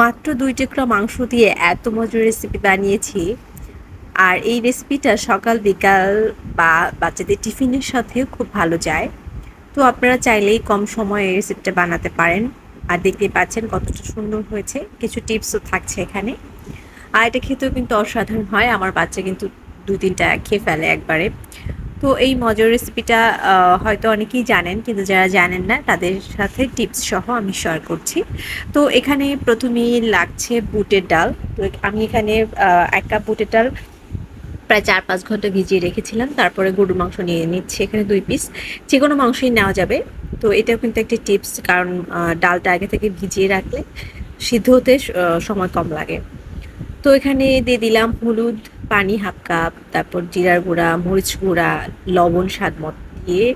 মাত্র দুই টুকরা মাংস দিয়ে এত মজার রেসিপি বানিয়েছি। আর এই রেসিপিটা সকাল, বিকাল বা বাচ্চাদের টিফিনের সাথেও খুব ভালো যায়। তো আপনারা চাইলেই কম সময়ে এই রেসিপিটা বানাতে পারেন। আর দেখতেই পাচ্ছেন কতটা সুন্দর হয়েছে। কিছু টিপসও থাকছে এখানে। আর এটা খেতেও কিন্তু অসাধারণ হয়। আমার বাচ্চা কিন্তু দু তিনটা খেয়ে ফেলে একবারে। তো এই মজার রেসিপিটা হয়তো অনেকেই জানেন, কিন্তু যারা জানেন না, তাদের সাথে টিপস সহ আমি শেয়ার করছি। তো এখানে প্রথমেই লাগছে বুটের ডাল। তো আমি এখানে এক কাপ বুটের ডাল প্রায় চার পাঁচ ঘণ্টা ভিজিয়ে রেখেছিলাম। তারপরে গরুর মাংস নিয়ে নিচ্ছি এখানে দুই পিস যে কোনো মাংসই নেওয়া যাবে। তো এটাও কিন্তু একটি টিপস কারণ ডালটা আগে থেকে ভিজিয়ে রাখলে সিদ্ধ হতে সময় কম লাগে। তো এখানে দিয়ে দিলাম হলুদ পানি হাফ কাপ, তারপর জিরার গুঁড়া, মরিচ গুঁড়া, লবণ স্বাদ মতো দিয়ে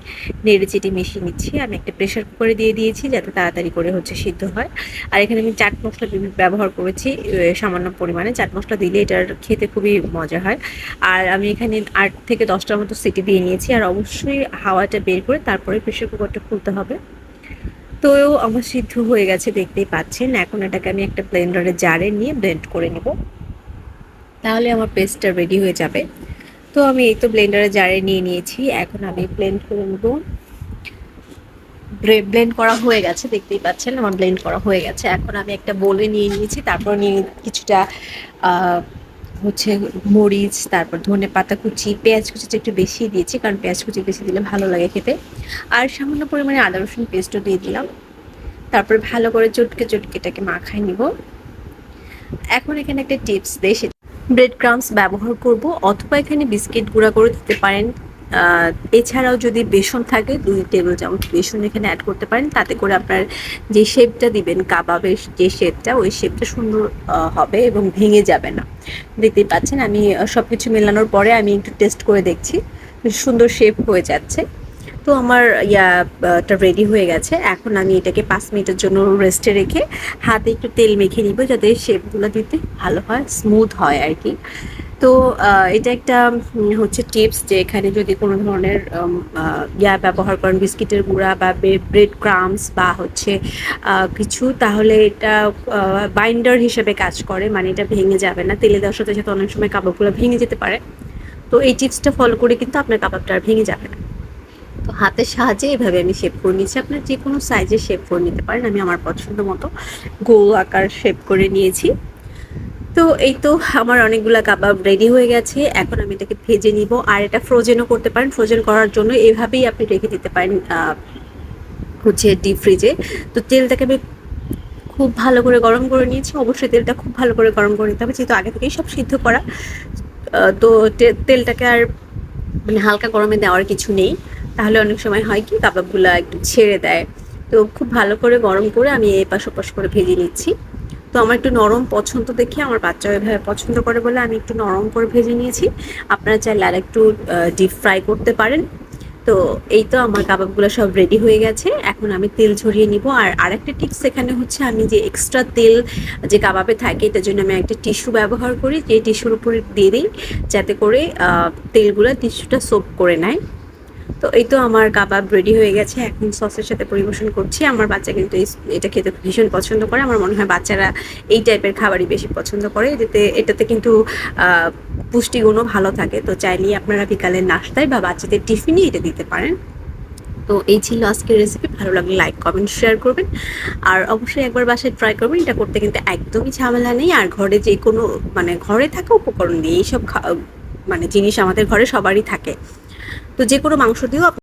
নেড়ে চেটে মিশিয়ে নিচ্ছি। আমি একটা প্রেশার কুকারে দিয়ে দিয়েছি যাতে তাড়াতাড়ি করে হচ্ছে সিদ্ধ হয়। আর এখানে আমি চাট মশলা ব্যবহার করেছি সামান্য পরিমাণে। চাট মশলা দিলে এটার খেতে খুবই মজা হয়। আর আমি এখানে আট থেকে দশটার মতো সিটি দিয়ে নিয়েছি। আর অবশ্যই হাওয়াটা বের করে তারপরে প্রেশার কুকারটা খুলতে হবে। তো আমার সিদ্ধ হয়ে গেছে, দেখতেই পাচ্ছেন। এখন এটাকে আমি একটা ব্লেন্ডারে জারে নিয়ে ব্লেন্ড করে নেব। তাহলে আমার পেস্টটা রেডি হয়ে যাবে। তো আমি এই তো ব্লেন্ডারে জারে নিয়ে নিয়েছি। এখন আমি ব্লেন্ড করে নেব। ব্লেন্ড করা হয়ে গেছে, দেখতেই পাচ্ছেন, আমার ব্লেন্ড করা হয়ে গেছে। এখন আমি একটা বোলে নিয়ে নিয়েছি, তারপর নিয়ে কিছুটা হচ্ছে মরিচ, তারপর ধনে পাতা কুচি, পেঁয়াজ কুচিটা একটু বেশি দিয়েছি, কারণ পেঁয়াজ কুচি বেশি দিলে ভালো লাগে খেতে। আর সামান্য পরিমাণে আদা, রসুন পেস্টও দিয়ে দিলাম। তারপরে ভালো করে চটকে চটকে এটাকে মাখায় নিব। এখন এখানে একটা টিপস দেয় ব্রেড ক্রামস ব্যবহার করব অথবা এখানে বিস্কিট গুঁড়া করে দিতে পারেন। এছাড়াও যদি বেসন থাকে, দুই টেবিল চামচ বেসন এখানে অ্যাড করতে পারেন। তাতে করে আপনার যে শেপটা দিবেন, কাবাবের যে শেপটা ওই শেপটা সুন্দর হবে এবং ভেঙে যাবে না। দেখতেই পাচ্ছেন, আমি সব কিছু মেলানোর পরে আমি একটু টেস্ট করে দেখছি। সুন্দর শেপ হয়ে যাচ্ছে। তো আমার ইয়াটা রেডি হয়ে গেছে, এখন আমি এটাকে পাঁচ মিনিটের জন্য রেস্টে রেখে হাতে একটু তেল মেখে নিব যাতে শেপগুলো দিতে ভালো হয় স্মুথ হয় আর কি। তো এটা একটা হচ্ছে টিপস যে এখানে যদি কোনো ধরনের ইয়া ব্যবহার করেন, বিস্কিটের গুঁড়া বা ব্রেড ক্রামস বা হচ্ছে কিছু, তাহলে এটা বাইন্ডার হিসেবে কাজ করে মানে এটা ভেঙে যাবে না, তেলে দেওয়ার সাথে সাথে অনেক সময় কাবাবগুলো ভেঙে যেতে পারে। তো এই টিপসটা ফলো করে কিন্তু আপনার কাবাবটা আর ভেঙে যাবে না। হাতের সাহায্যে এভাবে আমি শেপ করে নিচ্ছি আপনার যে কোনো সাইজে শেপ করে নিতে পারেন। আমি আমার পছন্দ মতো গোল আকার শেপ করে নিয়েছি। তো এই তো আমার অনেকগুলা কাবাব রেডি হয়ে গেছে। এখন আমি এটাকে ভেজে নিব। আর এটা ফ্রোজেনও করতে পারেন। ফ্রোজেন করার জন্য এভাবেই আপনি রেখে দিতে পারেন হচ্ছে ডিপ ফ্রিজে তো তেলটাকে আমি খুব ভালো করে গরম করে নিয়েছি। অবশ্যই তেলটা খুব ভালো করে গরম করে নিতে হবে। যেহেতু আগে থেকেই সব সিদ্ধ করা তে- তেলটাকে আর মানে হালকা গরমে দেওয়ার কিছু নেই। তাহলে অনেক সময় হয় কি কাবাবগুলো একটু ছেড়ে দেয়। তো খুব ভালো করে গরম করে আমি এপাশ ওপাশ করে ভেজে নিচ্ছি। তো আমার একটু নরম পছন্দ দেখে আমার বাচ্চা এভাবে পছন্দ করে বলে আমি একটু নরম করে ভেজে নিয়েছি। আপনারা চাইলে আর একটু ডিপ ফ্রাই করতে পারেন। তো এই তো আমার কাবাবগুলো সব রেডি হয়ে গেছে। এখন আমি তেল ঝরিয়ে নিব। আর আরেকটা টিপস এখানে হচ্ছে আমি যে এক্সট্রা তেল যে কাবাবে থাকে এটার জন্য আমি একটা টিস্যু ব্যবহার করি। যে টিস্যুর উপরে দিয়ে দিই, যাতে করে তেলগুলো টিস্যুটা সোপ করে নেয়। তো এই তো আমার কাবাব রেডি হয়ে গেছে। এখন সসের সাথে পরিবেশন করছি। আমার বাচ্চা কিন্তু এটা খেতে ভীষণ পছন্দ করে। আমার মনে হয় বাচ্চারা এই টাইপের খাবারই বেশি পছন্দ করে। এটাতে এটাতে কিন্তু পুষ্টিগুণও ভালো থাকে। তো চাইলেই আপনারা বিকালের নাস্তায় বা বাচ্চাদের টিফিনে এটা দিতে পারেন। তো এই ছিল আজকের রেসিপি ভালো লাগলে লাইক কমেন্ট শেয়ার করবেন। আর অবশ্যই একবার বাসায় ট্রাই করবেন। এটা করতে কিন্তু একদমই ঝামেলা নেই। আর ঘরে যে কোনো মানে ঘরে থাকা উপকরণ দিয়ে এইসব মানে জিনিস আমাদের ঘরে সবারই থাকে। তো যে কোনো মাংস দিয়েও